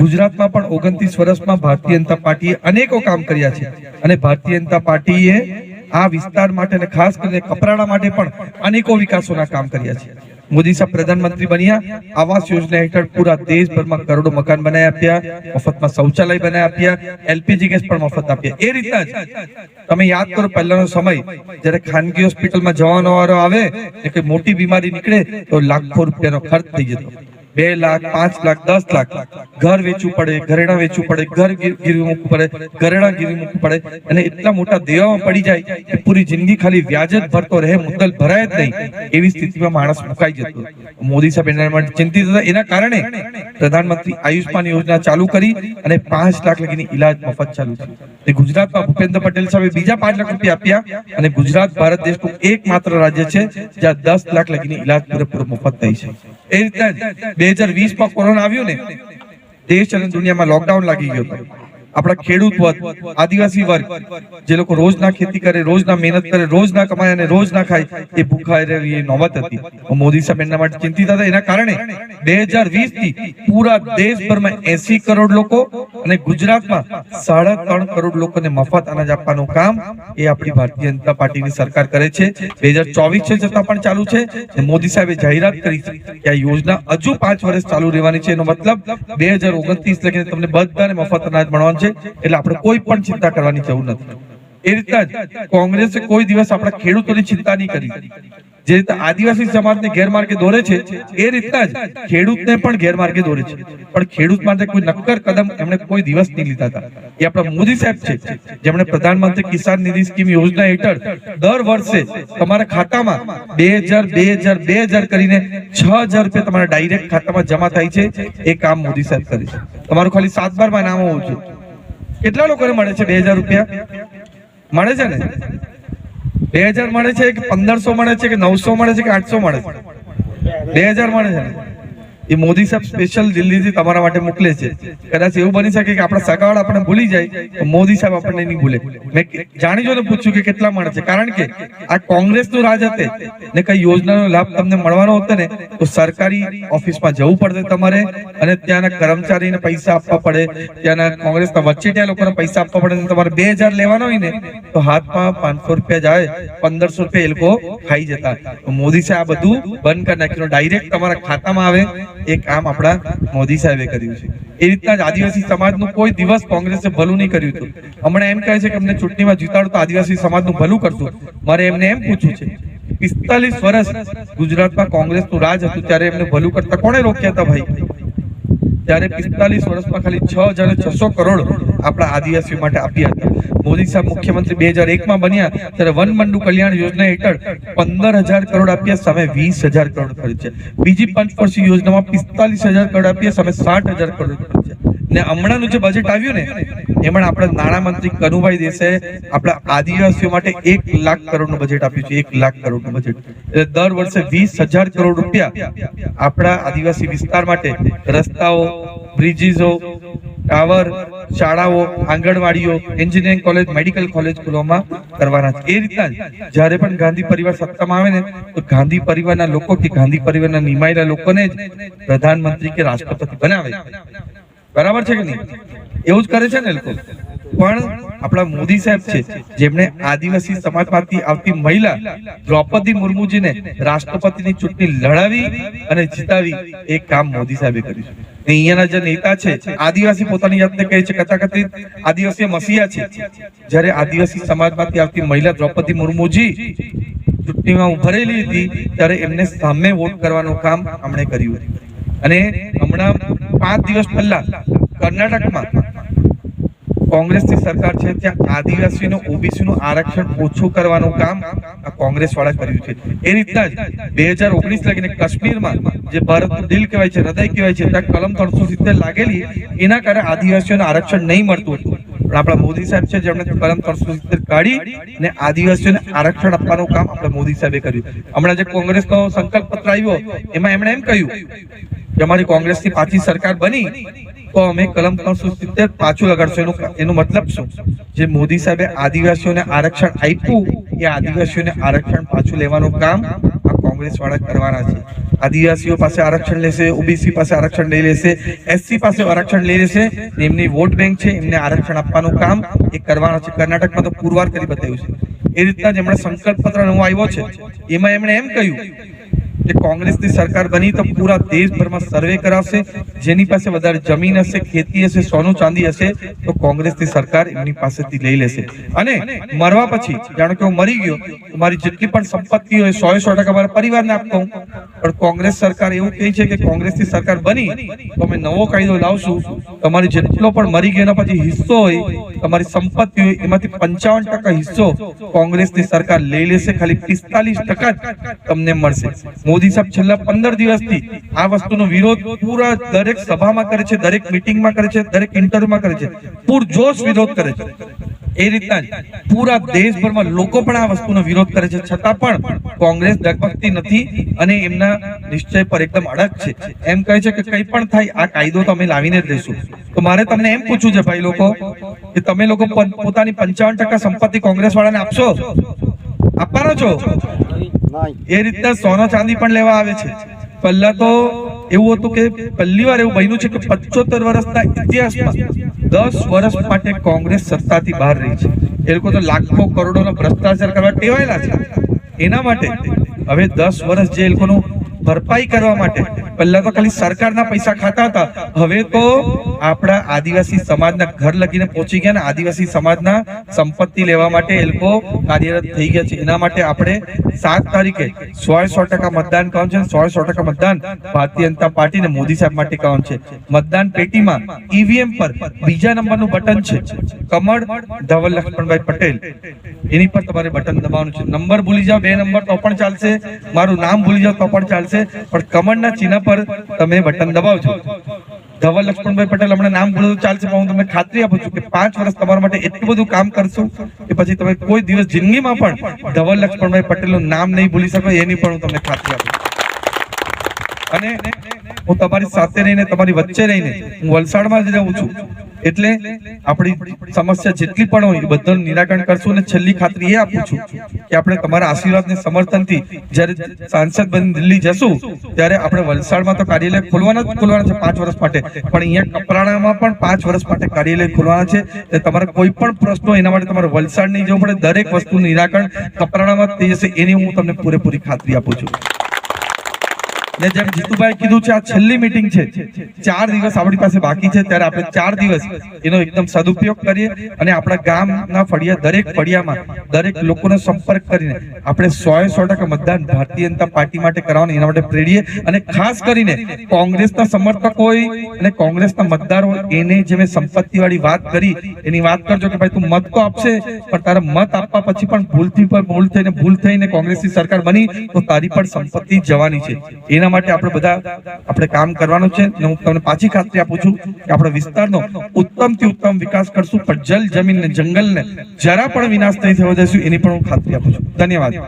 ગુજરાતમાં પણ ઓગણત્રીસ વર્ષમાં ભારતીય જનતા પાર્ટીએ અનેકો કામ કર્યા છે. અને ભારતીય જનતા પાર્ટીએ આ વિસ્તાર માટે અને ખાસ કરીને કપરાડા માટે પણ અનેકો વિકાસોના કામ કર્યા છે. મોદી સાહેબ પ્રધાનમંત્રી બન્યા, આવાસ યોજના હેઠળ પૂરા દેશભરમાં કરોડો મકાન બનાવી આપ્યા, મફતમાં શૌચાલય બનાવી આપ્યા, એલપીજી ગેસ પણ મફત આપ્યા. એ રીતના જ તમે યાદ કરો પહેલાનો સમય, જ્યારે ખાનગી હોસ્પિટલમાં જવાનો વારો આવે કે મોટી બીમારી નીકળે તો લાખો રૂપિયાનો ખર્ચ થઈ જતો. બે લાખ, પાંચ લાખ, દસ લાખ. ઘર વેચવું પડે, ઘરેણા વેચવું પડે, ઘર ગીરવી મૂકવું પડે, ઘરેણા ગીરવી મૂકવું પડે. અને એટલા મોટા દેવામાં પડી જાય કે પૂરી જિંદગી ખાલી વ્યાજ જ ભરતો રહે, મુદ્દલ ભરાય જ નહીં. એવી સ્થિતિમાં માણસ મુકાઈ જતો મોદી સાહેબ એના માટે ચિંતિત હતા. એના કારણે પ્રધાનમંત્રી આયુષ્માન યોજના ચાલુ કરી અને પાંચ લાખ લગીની ઈલાજ મફત ચાલુ છે તે ગુજરાતમાં ભૂપેન્દ્ર પટેલ સાહેબે બીજા પાંચ લાખ રૂપિયા આપ્યા અને ગુજરાત, ભારત દેશનું એકમાત્ર રાજ્ય છે જ્યાં દસ લાખ લગીની ઈલાજ પૂરેપૂરો મફત થઈ છે. એ રીતના હજાર વીસમાં કોરોના આવ્યું ને દેશ અને દુનિયામાં લોકડાઉન લાગી ગયો હતો. આપણા ખેડૂત વર્ગ, આદિવાસી વર્ગ, જે લોકો રોજ ના ખેતી કરે રોજ ના મહેનત કરે રોજ ના કમાય અને રોજ ના ખાય, એ ભૂખા રહેવી એ નોબત હતી. મોદી સાહેબ એના માટે ચિંતિત હતા. એના કારણે બેથી પૂરા દેશભરમાં એસી કરોડ લોકો અને ગુજરાતમાં સાડા ત્રણ કરોડ લોકોને મફત અનાજ આપવાનું કામ એ આપણી ભારતીય જનતા પાર્ટીની સરકાર કરે છે. બે હજાર ચોવીસ છે પણ ચાલુ છે. મોદી સાહેબે જાહેરાત કરી છે કે આ યોજના હજુ પાંચ વર્ષ ચાલુ રહેવાની છે. એનો મતલબ બે હજાર ઓગણત્રીસ લગીને તમને બધાને મફત અનાજ મળવાનું છે. એટલે આપણે કોઈ પણ ચિંતા કરવાની જરૂર નથી. એ રીતના કોંગ્રેસે કોઈ દિવસ આપણા ખેડૂતોની ચિંતા નહીં કરી. જે રીતે આદિવાસી સમાજને ગેરમાર્ગે દોરે છે, એ રીતના જ ખેડૂતને પણ ગેરમાર્ગે દોરે છે. પણ ખેડૂત માટે કોઈ નક્કર કદમ એમણે કોઈ દિવસ નહીં લીધા હતા. એ આપણા મોદી સાહેબ છે, જેમણે પ્રધાનમંત્રી કિસાન નિધિ સ્કીમ યોજના હેઠળ દર વર્ષે તમારા ખાતામાં બે હજાર બે હજાર બે હજાર કરીને છ હજાર રૂપિયા તમારા ડાયરેક્ટ ખાતામાં જમા થાય છે. એ કામ મોદી સાહેબ કરે છે. તમારું ખાલી સાત બારમાં નામ હોવું જોઈએ. કેટલા લોકોને મળે છે બે હજાર રૂપિયા? મળે છે ને? બે હજાર મળે છે કે પંદરસો મળે છે કે નવસો મળે છે કે આઠસો મળે છે? બે હજાર મળે છે ને? એ મોદી સાહેબ સ્પેશિયલ દિલ્હીથી તમારા માટે મોકલે છે. કદાચ એવું બની શકે કે આપણા સગાવાળા આપણે ભૂલી જાય મોદી સાહેબ આપણને નહીં ભૂલે. મેં જાણી જોઈને પૂછ્યું કે કેટલા મળે છે. કારણ કે આ કોંગ્રેસનું રાજ હતે ને કઈ યોજનાનો લાભ તમને મળવાનો હતો ને, તો સરકારી ઓફિસમાં જવું પડશે તમારે અને ત્યાંના કર્મચારીને પૈસા આપવા પડે. ત્યાંના કોંગ્રેસના વચ્ચે ત્યાં લોકોને પૈસા આપવા પડે તમારે બે હજાર લેવાના હોય ને, તો હાથમાં પાંચસો રૂપિયા જાય, પંદરસો રૂપિયા એ લોકો ખાઈ જતા. મોદી સાહેબ આ બધું બંધ કરી નાખ્યું. ડાયરેક્ટ તમારા ખાતામાં આવે એ કામ આપણા મોદી સાહેબે કર્યું છે. એ રીતના જ આદિવાસી સમાજનું કોઈ દિવસ કોંગ્રેસે ભલું નહીં કર્યું હતું. હમણાં એમ કહે છે કે અમને ચૂંટણીમાં જીતાડો તો આદિવાસી સમાજનું ભલું કરશું. મારે એમને એમ પૂછવું છે. પિસ્તાલીસ વર્ષ ગુજરાતમાં કોંગ્રેસનું રાજ હતું ત્યારે એમને ભલું કરતા કોણે રોક્યા હતા ભાઈ? ત્યારે પિસ્તાલીસ વર્ષમાં ખાલી છ હજાર છસો કરોડ આપણા આદિવાસીઓ માટે આપ્યા હતા. મોદી સાહેબ મુખ્યમંત્રી બે હજાર એક માં બન્યા, ત્યારે વન મંડુ કલ્યાણ યોજના હેઠળ પંદર હજાર કરોડ આપ્યા, સામે વીસ હજાર કરોડ ખર્ચ છે બીજી પંચવર્ષીય યોજનામાં પિસ્તાલીસ હજાર કરોડ આપ્યા, સામે સાઠ હજાર કરોડ ખર્ચ છે ને હમણાંનું જે બજેટ આવ્યું ને એમાં આપણા નાણામંત્રી કનુભાઈ દેસાઈએ આપણા આદિવાસીઓ માટે એક લાખ કરોડનું બજેટ આપ્યું છે, એક લાખ કરોડનું બજેટ એટલે દર વર્ષે વીસ હજાર કરોડ રૂપિયા આપણા આદિવાસી વિસ્તાર માટે રસ્તાઓ બ્રિજીસો ટાવર શાળાઓ, આંગણવાડીઓ, એન્જિનિયરિંગ કોલેજ, મેડિકલ કોલેજ ખોલવામાં કરવાના છે. એ રીતના જ્યારે પણ ગાંધી પરિવાર સત્તામાં આવે ને, તો ગાંધી પરિવારના લોકો કે ગાંધી પરિવારના નિમાયેલા લોકોને જ પ્રધાનમંત્રી કે રાષ્ટ્રપતિ બનાવે. બરાબર છે કે નહીં? એવું જ કરે છે ને લોકો? પણ આપણા મોદી સાહેબ છે, જેમણે આદિવાસી સમાજમાંથી આવતી મહિલા દ્રૌપદી મુર્મુજીને રાષ્ટ્રપતિની ચૂંટણી લડાવી અને જીતાવી એ કામ મોદી સાહેબે કર્યું છે. જે નેતા છે, આદિવાસી પોતાની જાતને કહે છે, કથાકથિત આદિવાસી મસીહા છે. જ્યારે આદિવાસી સમાજમાંથી આવતી મહિલા દ્રૌપદી મુર્મુજી ચૂંટણીમાં ઉભરેલી હતી, ત્યારે એમને સામે વોટ કરવાનું કામ આપણે કર્યું અને હમણાં પાંચ દિવસ પહેલા કર્ણાટકમાં કોંગ્રેસની સરકાર છે ત્યાં આદિવાસીનું, ઓબીસીનું આરક્ષણ ઓછું કરવાનું કામ આ કોંગ્રેસ વાળા કર્યું છે. એ રીતના જ બે હજાર ઓગણીસ લગીને કાશ્મીરમાં જે ભારતનું દિલ કહેવાય છે, હૃદય કહેવાય છે, ત્યાં કલમ ત્રણસો સિત્તેર લાગેલી, એના કારણે આદિવાસીઓને આરક્ષણ નહીં મળતું હતું. પણ આપણા મોદી સાહેબ છે જેમણે કલમ ત્રણસો સિત્તેર કાઢી અને આદિવાસીઓને આરક્ષણ આપવાનું કામ આપણા મોદી સાહેબે કર્યું. હમણાં જે કોંગ્રેસનો સંકલ્પ પત્ર આવ્યો, એમાં એમણે એમ કહ્યું કે અમારી કોંગ્રેસની પાછી સરકાર બની તો અમે કલમ ત્રણસો સિત્તેર પાછું લગાડશું. એનું એનું મતલબ શું? જે મોદી સાહેબે આદિવાસીઓને આરક્ષણ આપ્યું, એ આદિવાસીઓને આરક્ષણ પાછું લેવાનું કામ આ કોંગ્રેસ વાળા કરવાના છે. આદિવાસીઓ પાસે આરક્ષણ લેશે, ઓબીસી પાસે આરક્ષણ લઈ લેશે, એસસી પાસે આરક્ષણ લઈ લેશે એમની વોટ બેંક છે, એમને આરક્ષણ આપવાનું કામ એ કરવાનું છે. કર્ણાટકમાં તો પુરવાર કરી બતાવ્યું છે. એ રીતના જ એમણે સંકલ્પ પત્ર નવો આવ્યો છે. એમાં એમણે એમ કહ્યું કોંગ્રેસની સરકાર બની તો પૂરા દેશભરમાં સર્વે કરાવશે, જેની પાસે વધારે જમીન હશે, ખેતી હશે, સોનું ચાંદી હશે, તો કોંગ્રેસની સરકાર એમની પાસેથી લઈ લેશે. અને મરવા પછી, જાણે કે હું મરી ગયો મારી જેટલી પણ સંપત્તિ હોય, સો સો ટકા મારા પરિવારને આપતો પણ કોંગ્રેસ સરકાર એવું કહે છે કે કોંગ્રેસની સરકાર બની, તો અમે નવો કાયદો લાવશું. તમારી જેટલો પણ મરી ગયો પછી હિસ્સો હોય, તમારી સંપત્તિ હોય, એમાંથી પંચાવન ટકા હિસ્સો કોંગ્રેસની સરકાર લઈ લેશે. ખાલી પિસ્તાલીસ ટકા તમને મળશે. મોદી સાહેબ છેલ્લા પંદર દિવસથી આ વસ્તુનો વિરોધ પૂરા દરેક સભામાં કરે છે, દરેક મિટિંગમાં કરે છે, દરેક ઇન્ટરવ્યુમાં કરે છે. પૂરજોશ વિરોધ કરે છે. એ રીતના પૂરા દેશભરમાં લોકો પણ આ વસ્તુનો વિરોધ કરે છે. છતાં પણ કોંગ્રેસ ડગમગતી નથી અને એમના નિશ્ચય પર એકદમ અડગ છે. એમ કહે છે કે કંઈ પણ થાય, આ કાયદો તો અમે લાવીને જ લઈશું તો મારે તમને એમ પૂછવું છે ભાઈ લોકો, કે તમે લોકો પોતાની પંચાવન ટકા સંપત્તિ કોંગ્રેસ આપશો? આપવાનો છો? એ રીતના સોના ચાંદી પણ લેવા આવે છે. પહેલા તો એવું હતું કે પહેલી વાર એવું બન્યું છે કે પચોતેર વર્ષના ઇતિહાસમાં દસ વર્ષ માટે કોંગ્રેસ સત્તાથી બહાર રહી છે. એ લોકો તો લાખો કરોડોનો ભ્રષ્ટાચાર કરવા ટેવાયેલા છે. એના માટે હવે દસ વર્ષ જે એ લોકોનું ભરપાઈ કરવા માટે. પહેલા તો ખાલી સરકારના પૈસા ખાતા હતા. હવે તો આપણા આદિવાસી સમાજના ઘર લગીને પહોંચી ગયા આદિવાસી સમાજના સંપત્તિ લેવા માટે એ લોકો કાર્યરત થઈ ગયા છે. એના માટે આપણે સાત તારીખે સો ટકા મતદાન કરવાનું છે સો સો ટકા મતદાન ભારતીય જનતા પાર્ટી ને મોદી સાહેબ માટે કરવાનું છે. મતદાન પેટીમાં ઈવીએમ પર બીજા નંબરનું બટન છે. કમળ ધવલ લક્ષ્મણભાઈ પટેલ. એની પર તમારે બટન દબાવવાનું છે. નંબર ભૂલી જાઓ, બે નંબર તો પણ ચાલશે. મારું નામ ભૂલી જાઓ તો પણ ચાલશે. પણ કમળના ચિહ્ન પર તમે બટન દબાવજો. ધવલ લક્ષ્મણભાઈ પટેલ હમણાં નામ ભૂલો ચાલશે, પણ હું તમને ખાતરી આપું છું કે પાંચ વર્ષ તમારા માટે એટલું બધું કામ કરશું કે પછી તમે કોઈ દિવસ જિંદગીમાં પણ ધવલ લક્ષ્મણભાઈ પટેલનું નામ નહીં ભૂલી શકો, એની પણ હું તમને ખાતરી આપું અને હું તમારી સાથે રહીને, તમારી વચ્ચે રહીને હું વલસાડમાં જ રહું છું. એટલે આપણી સમસ્યા જેટલી પણ હોય એ બધાનું નિરાકરણ કરશું અને છેલ્લી ખાતરી એ આપું છું કે આપણે તમારા આશીર્વાદ ને સમર્થનથી જ્યારે સાંસદ બની દિલ્હી જશું, ત્યારે આપણે વલસાડમાં તો કાર્યાલય ખોલવાના જ ખોલવાના છે પાંચ વર્ષ માટે. પણ અહીંયા કપરાણામાં પણ પાંચ વર્ષ માટે કાર્યાલય ખોલવાના છે. એટલે તમારે કોઈ પણ પ્રશ્નો એના માટે તમારે વલસાડ નહીં જવું પડે. દરેક વસ્તુનું નિરાકરણ કપરાણામાં થઈ જશે. એની હું તમને પૂરેપૂરી ખાતરી આપું છું. ને જેમ જીતુભાઈ કીધું છે, આ છેલ્લી મીટિંગ છે, ચાર દિવસ આપણી પાસે બાકી છે, ત્યારે આપણે ચાર દિવસ એનો એકદમ સદુપયોગ કરીએ અને આપણા ગામના ફળિયા, દરેક ફળિયામાં દરેક લોકોનો સંપર્ક કરીને આપણે સો સો ટકા મતદાન ભારતીય જનતા પાર્ટી માટે કરવાનું એના માટે પ્રેરીએ અને ખાસ કરીને કોંગ્રેસના સમર્થકો હોય અને કોંગ્રેસના મતદારો એને જે મેં સંપત્તિ વાળી વાત કરી, એની વાત કરજો કે ભાઈ તું મત તો આપશે, પણ તારા મત આપવા પછી પણ ભૂલથી પણ ભૂલ થઈને ભૂલ થઈને કોંગ્રેસની સરકાર બની, તો તારી પણ સંપત્તિ જવાની છે. એના માટે આપણે બધા આપણે કામ કરવાનું છે. હું તમને પાછી ખાતરી આપું છું કે આપણા વિસ્તારનો ઉત્તમથી ઉત્તમ વિકાસ કરશું. પણ જલ જમીન ને જંગલ ને જરા પણ વિનાશ નહીં થવા દેશું, એની પણ હું ખાતરી આપું છું. ધન્યવાદ.